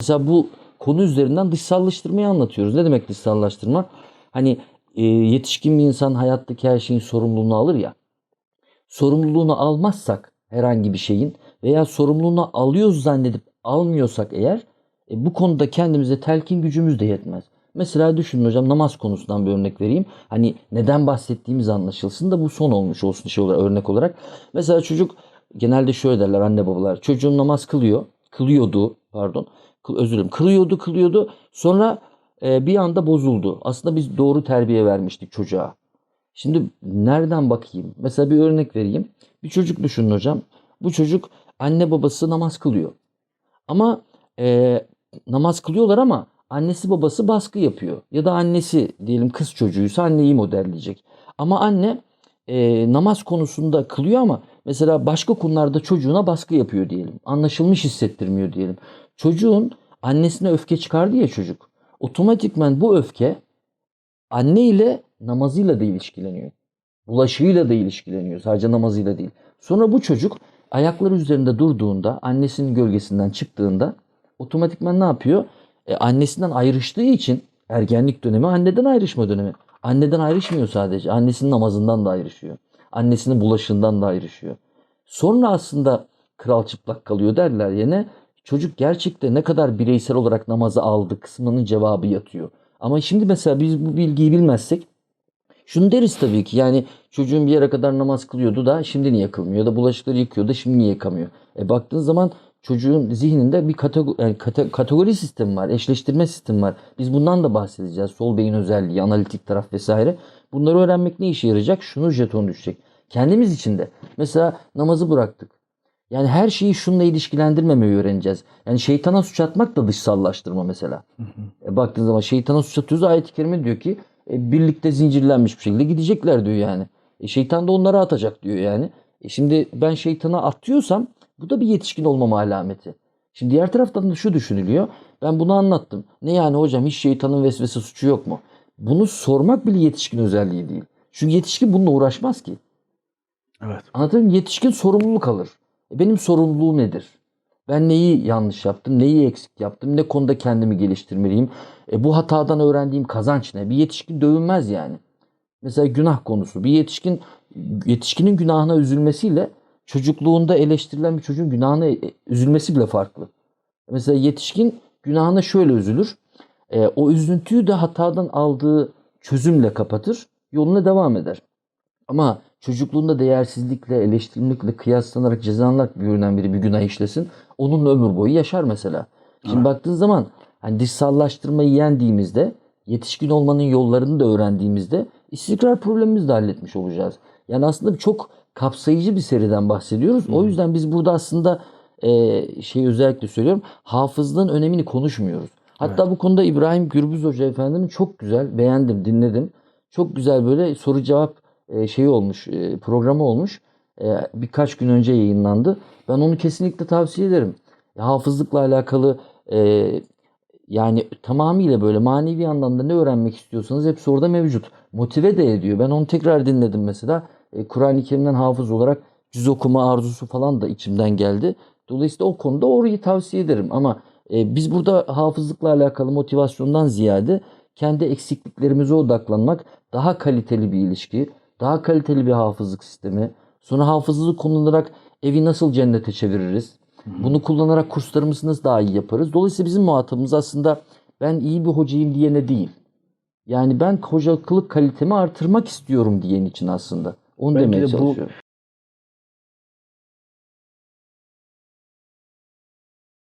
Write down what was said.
Mesela bu konu üzerinden dışsallaştırmayı anlatıyoruz. Ne demek dışsallaştırma? Hani e, yetişkin bir insan hayattaki her şeyin sorumluluğunu alır ya. Sorumluluğunu almazsak herhangi bir şeyin veya sorumluluğunu alıyoruz zannedip almıyorsak eğer e, bu konuda kendimize telkin gücümüz de yetmez. Mesela düşünün hocam namaz konusundan bir örnek vereyim. Hani neden bahsettiğimiz anlaşılsın da bu son olmuş olsun şey olarak örnek olarak. Mesela çocuk genelde şöyle derler anne babalar. Çocuğum namaz kılıyor. Kılıyordu pardon. Özür dilerim. Kılıyordu kılıyordu. Sonra e, bir anda bozuldu. Aslında biz doğru terbiye vermiştik çocuğa. Şimdi nereden bakayım? Mesela bir örnek vereyim. Bir çocuk düşünün hocam. Bu çocuk anne babası namaz kılıyor. Ama e, namaz kılıyorlar ama annesi babası baskı yapıyor. Ya da annesi diyelim kız çocuğuysa anneyi modelleyecek. Ama anne e, namaz konusunda kılıyor ama mesela başka konularda çocuğuna baskı yapıyor diyelim. Anlaşılmış hissettirmiyor diyelim. Çocuğun annesine öfke çıkardı ya çocuk. Otomatikman bu öfke anne ile namazıyla da ilişkileniyor. Bulaşığıyla da ilişkileniyor. Sadece namazıyla değil. Sonra bu çocuk ayakları üzerinde durduğunda, annesinin gölgesinden çıktığında otomatikman ne yapıyor? E, annesinden ayrıştığı için ergenlik dönemi anneden ayrışma dönemi. Anneden ayrışmıyor sadece. Annesinin namazından da ayrışıyor. Annesinin bulaşığından da ayrışıyor. Sonra aslında kral çıplak kalıyor derler yine. Çocuk gerçekten ne kadar bireysel olarak namazı aldı kısmının cevabı yatıyor. Ama şimdi mesela biz bu bilgiyi bilmezsek şunu deriz tabii ki yani çocuğun bir yere kadar namaz kılıyordu da şimdi niye kılmıyor? Ya da bulaşıkları yıkıyordu şimdi niye yıkamıyor? E baktığın zaman çocuğun zihninde bir kategori, yani kate- kategori sistemi var, eşleştirme sistemi var. Biz bundan da bahsedeceğiz. Sol beyin özelliği, analitik taraf vesaire. Bunları öğrenmek ne işe yarayacak? Şunu jeton düşecek. Kendimiz için de. Mesela namazı bıraktık. Yani her şeyi şununla ilişkilendirmemeyi öğreneceğiz. Yani şeytana suç atmak da dışsallaştırma mesela. E baktığın zaman şeytana suç atıyoruz. Ayet-i kerime diyor ki e, birlikte zincirlenmiş bir şekilde gidecekler diyor yani. E, şeytan da onları atacak diyor yani. E, şimdi ben şeytana atıyorsam bu da bir yetişkin olmama alameti. Şimdi diğer taraftan da şu düşünülüyor. Ben bunu anlattım. Ne yani hocam hiç şeytanın vesvese suçu yok mu? Bunu sormak bile yetişkin özelliği değil. Çünkü yetişkin bununla uğraşmaz ki. Evet. Mı? Yetişkin sorumluluk alır. E, Benim sorumluluğum nedir? Ben neyi yanlış yaptım, neyi eksik yaptım, ne konuda kendimi geliştirmeliyim? E, bu hatadan öğrendiğim kazanç ne? Bir yetişkin dövünmez yani. Mesela günah konusu. Bir yetişkin yetişkinin günahına üzülmesiyle çocukluğunda eleştirilen bir çocuğun günahına e, üzülmesi bile farklı. Mesela yetişkin günahına şöyle üzülür. E, o üzüntüyü de hatadan aldığı çözümle kapatır, yoluna devam eder. Ama çocukluğunda değersizlikle, eleştirilmekle kıyaslanarak cezalanarak büyünen biri bir günah işlesin. Onunla ömür boyu yaşar mesela. Şimdi Evet. baktığın zaman hani dışsallaştırmayı yendiğimizde, yetişkin olmanın yollarını da öğrendiğimizde istikrar problemimizi de halletmiş olacağız. Yani aslında çok kapsayıcı bir seriden bahsediyoruz. O yüzden biz burada aslında e, şey özellikle söylüyorum. Hafızlığın önemini konuşmuyoruz. Hatta bu konuda İbrahim Gürbüz Hoca Efendi'nin çok güzel beğendim, dinledim. Çok güzel böyle soru cevap e, şeyi olmuş, e, programı olmuş. E, birkaç gün önce yayınlandı. Ben onu kesinlikle tavsiye ederim. E, Hafızlıkla alakalı e, yani tamamıyla böyle manevi anlamda ne öğrenmek istiyorsanız hepsi orada mevcut. Motive de ediyor. Ben onu tekrar dinledim mesela. E, Kur'an-ı Kerim'den hafız olarak cüz okuma arzusu falan da içimden geldi. Dolayısıyla o konuda orayı tavsiye ederim. Ama e, biz burada hafızlıkla alakalı motivasyondan ziyade kendi eksikliklerimize odaklanmak, daha kaliteli bir ilişki, daha kaliteli bir hafızlık sistemi, sonra hafızlığı kullanarak evi nasıl cennete çeviririz? Bunu kullanarak kurslarımızı nasıl daha iyi yaparız? Dolayısıyla bizim muhatabımız aslında ben iyi bir hocayım diyene değil. Yani ben hocalık kalitemi artırmak istiyorum diyen için aslında. Onu Belki demeye de çalışıyorum.